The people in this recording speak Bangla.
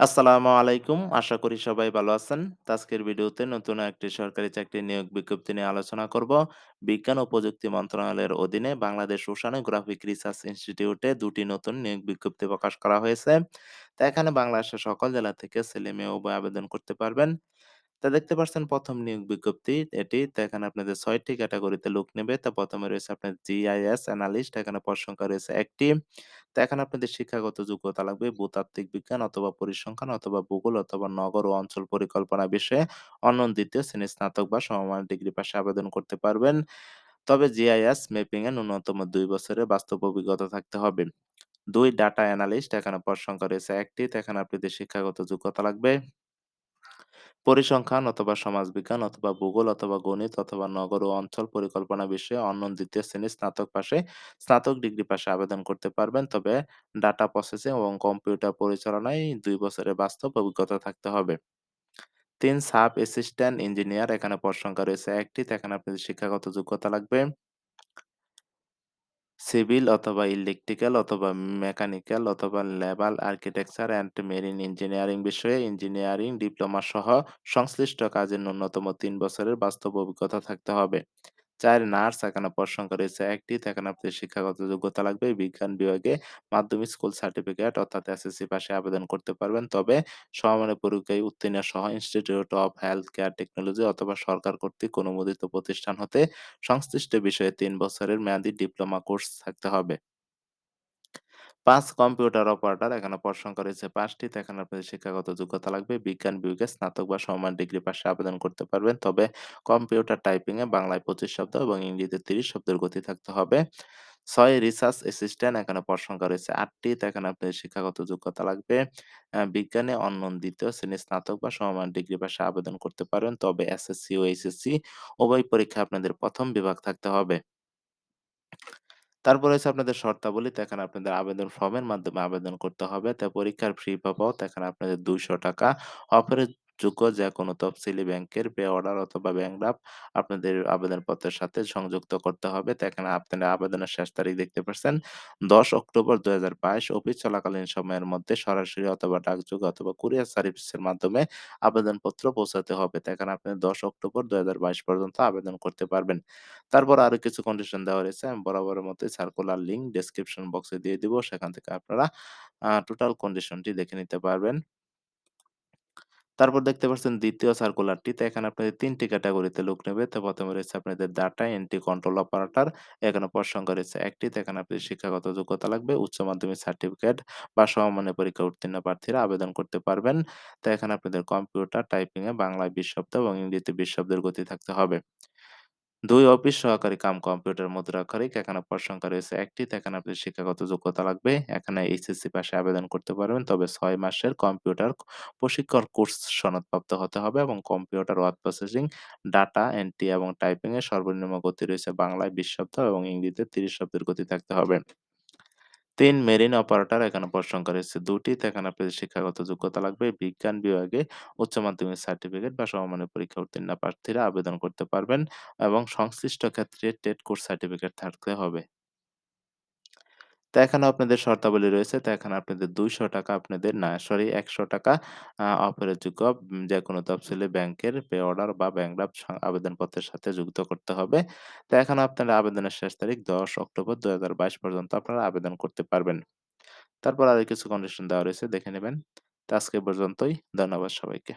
আসসালামু আলাইকুম। আশা করি সবাই ভালো আছেন। আজকের ভিডিওতে নতুন একটি সরকারি চাকরির নিয়োগ বিজ্ঞপ্তি নিয়ে আলোচনা করব। বিজ্ঞান ও প্রযুক্তি মন্ত্রণালয়ের অধীনে বাংলাদেশ ওশানোগ্রাফিক রিসার্চ ইনস্টিটিউটে দুটি নতুন নিয়োগ বিজ্ঞপ্তি প্রকাশ করা হয়েছে। তা এখানে বাংলাদেশের সকল জেলা থেকে ছেলে-মেয়ে উভয় আবেদন করতে পারবেন। তা দেখতে পাচ্ছেন প্রথম নিয়োগ বিজ্ঞপ্তি এটি। তো এখানে আপনাদের ছয়টি ক্যাটাগরিতে লোক নেবে। তা প্রথমে রয়েছে আপনার জিআইএস অ্যানালিস্ট এখানে পদ সংখ্যা রয়েছে ১ টি। তো এখানে আপনাদের শিক্ষাগত যোগ্যতা লাগবে ভূতাত্ত্বিক বিজ্ঞান অথবা পরিসংখ্যান অথবা ভূগোল অথবা নগর ও অঞ্চল পরিকল্পনা বিষয়ে অনন্য দ্বিতীয় শ্রেণির স্নাতক বা সমমান ডিগ্রি পাশে আবেদন করতে পারবেন। তবে জিআইএস ম্যাপিং এ ন্যূনতম দুই বছরের বাস্তব অভিজ্ঞতা থাকতে হবে। দুই ডাটা অ্যানালিস্ট, এখানে পদ রয়েছে একটি এখানে আপনাদের শিক্ষাগত যোগ্যতা লাগবে পরিসংখ্যান অথবা সমাজবিজ্ঞান অথবা ভূগোল অথবা গণিত অথবা নগর ও অঞ্চল পরিকল্পনা বিষয়ে অন্য দ্বিতীয় শ্রেণির স্নাতক পাশে স্নাতক ডিগ্রি পাশে আবেদন করতে পারবেন। তবে ডাটা প্রসেসিং এবং কম্পিউটার পরিচালনায় দুই বছরের বাস্তব অভিজ্ঞতা থাকতে হবে। তিন সাব অ্যাসিস্ট্যান্ট ইঞ্জিনিয়ার, এখানে পদ রয়েছে একটি। এখানে আপনাদের শিক্ষাগত যোগ্যতা লাগবে সিভিল অথবা ইলেকট্রিক্যাল অথবা মেকানিক্যাল অথবা লেবাল আর্কিটেকচার অ্যান্ড মেরিন ইঞ্জিনিয়ারিং বিষয়ে ইঞ্জিনিয়ারিং ডিপ্লোমা সহ সংশ্লিষ্ট কাজের ন্যূনতম তিন বছরের বাস্তব অভিজ্ঞতা থাকতে হবে। ৪ নার্স এখানে পড়াশোনা সংখ্যা রয়েছে ১ টি। তো এখানে আপনাদের শিক্ষাগত যোগ্যতা লাগবে বিজ্ঞান বিভাগে মাধ্যমিক স্কুল সার্টিফিকেট অর্থাৎ এসএসসি পাশে আবেদন করতে পারবেন। তবে সমমানের পরীক্ষায় উত্তীর্ণ সহ institute of health care technology অথবা সরকার কর্তৃক অনুমোদিত প্রতিষ্ঠান হতে সংশ্লিষ্ট বিষয়ে তিন বছরের মেয়াদী ডিপ্লোমা কোর্স থাকতে হবে। ৫ কম্পিউটার অপারেটর, এখানে পদ সংখ্যা রয়েছে ৫ টি। তো এখানে আপনাদের শিক্ষাগত যোগ্যতা লাগবে। বিজ্ঞান বিভাগে স্নাতক বা সমমান ডিগ্রি পাশে আবেদন করতে পারবেন। তবে কম্পিউটার টাইপিং এ বাংলায় ২৫ শব্দ এবং ইংরেজিতে ৩০ শব্দের গতি থাকতে হবে। ছয় রিসার্চ অ্যাসিস্ট্যান্ট, এখানে পদ সংখ্যা রয়েছে ৮ টি। তো এখানে আপনাদের শিক্ষাগত যোগ্যতা লাগবে। বিজ্ঞানে অনন্য দ্বিতীয় শ্রেণির স্নাতক বা সমমান ডিগ্রি পাশে আবেদন করতে পারবেন। তবে এসএসসি ও এইচএসসি, উভয় পরীক্ষা আপনাদের প্রথম বিভাগ থাকতে হবে। তারপরে হচ্ছে আপনাদের শর্তাবলী। তো এখানে আপনাদের আবেদন ফর্মের মাধ্যমে আবেদন করতে হবে। তা পরীক্ষার ফি বাবদ এখানে আপনাদের ৳২০০ অফারের যোগ্য যেকোনো তফসিলি ব্যাংকের পে অর্ডার অথবা ব্যাংক ড্রাফট আপনাদের আবেদনপত্রের সাথে সংযুক্ত করতে হবে। তো এখানে আপনারা আবেদনের শেষ তারিখ দেখতে পাচ্ছেন ১০ অক্টোবর ২০২২ অফিস চলাকালীন সময়ের মধ্যে সরাসরি অথবা ডাকযোগে অথবা কুরিয়ার সার্ভিসের মাধ্যমে আবেদনপত্র পৌঁছাতে হবে। তো এখানে আপনি ১০ অক্টোবর ২০২২ পর্যন্ত আবেদন করতে পারবেন। তারপর আরও কিছু কন্ডিশন দেওয়া রয়েছে। আমি বরাবরের মতোই সার্কুলার লিঙ্ক ডেসক্রিপশন বক্সে দিয়ে দিব। সেখান থেকে আপনারা টোটাল কন্ডিশনটি দেখে নিতে পারবেন। তারপর দেখতে পাচ্ছেন দ্বিতীয় সার্কুলারটিতে এখানে আপনাদের ৩ টি ক্যাটেগরিতে লোক নেবে। তো প্রথমে রয়েছে আপনাদের ডাটা এন্ট্রি কন্ট্রোল অপারেটর। এখানে সংখ্যা রয়েছে ১ টি। তো এখানে আপনাদের শিক্ষাগত যোগ্যতা লাগবে। উচ্চ মাধ্যমিক সার্টিফিকেট বা সমমানের পরীক্ষা উত্তীর্ণ প্রার্থীরা আবেদন করতে পারবেন। তো এখানে আপনাদের কম্পিউটার টাইপিং এ বাংলায় ২০ শব্দ এবং ইংরেজিতে ২০ শব্দের গতি থাকতে হবে। ২ অফিস সহকারী কাম কম্পিউটার মুদ্রাক্ষরিক এখানে পদ সংখ্যা রয়েছে ১ টি। তো এখানে আপনি শিক্ষাগত যোগ্যতা লাগবে। এখানে এইচএসসি পাশে আবেদন করতে পারবেন। তবে ছয় মাসের কম্পিউটার প্রশিক্ষণ কোর্স সনদপ্রাপ্ত হতে হবে এবং computer word processing, data entry এবং টাইপিং এর সর্বনিম্ন গতি রয়েছে বাংলায় ২০ শব্দ এবং ইংরেজিতে ৩০ শব্দের গতি থাকতে হবে। ৩ মেরিন অপারেটর এখানে পদ সংখ্যা রয়েছে ২ টি। এখানে আপনাদের শিক্ষাগত যোগ্যতা লাগবে। বিজ্ঞান বিভাগে উচ্চ মাধ্যমিক সার্টিফিকেট বা সমমানের পরীক্ষা উত্তীর্ণ প্রার্থীরা আবেদন করতে পারবেন এবং সংশ্লিষ্ট ক্ষেত্রে টেট কোর্স সার্টিফিকেট থাকতে হবে। তো এখানেও আপনাদের শর্তাবলী রয়েছে। তো এখানে আপনাদের ৳২০০ আপনাদের না সরি ৳১০০ আ অফারের যোগ্য উম, যেকোনো তফসিলি ব্যাংকের পে অর্ডার বা ব্যাংক আবেদনপত্রের সাথে যুক্ত করতে হবে। তো এখন আপনারা আবেদনের শেষ তারিখ ১০ অক্টোবর ২০২২ পর্যন্ত আপনারা আবেদন করতে পারবেন। তারপর আরও কিছু কন্ডিশন দেওয়া রয়েছে, দেখে নেবেন তো আজকে পর্যন্তই। ধন্যবাদ সবাইকে।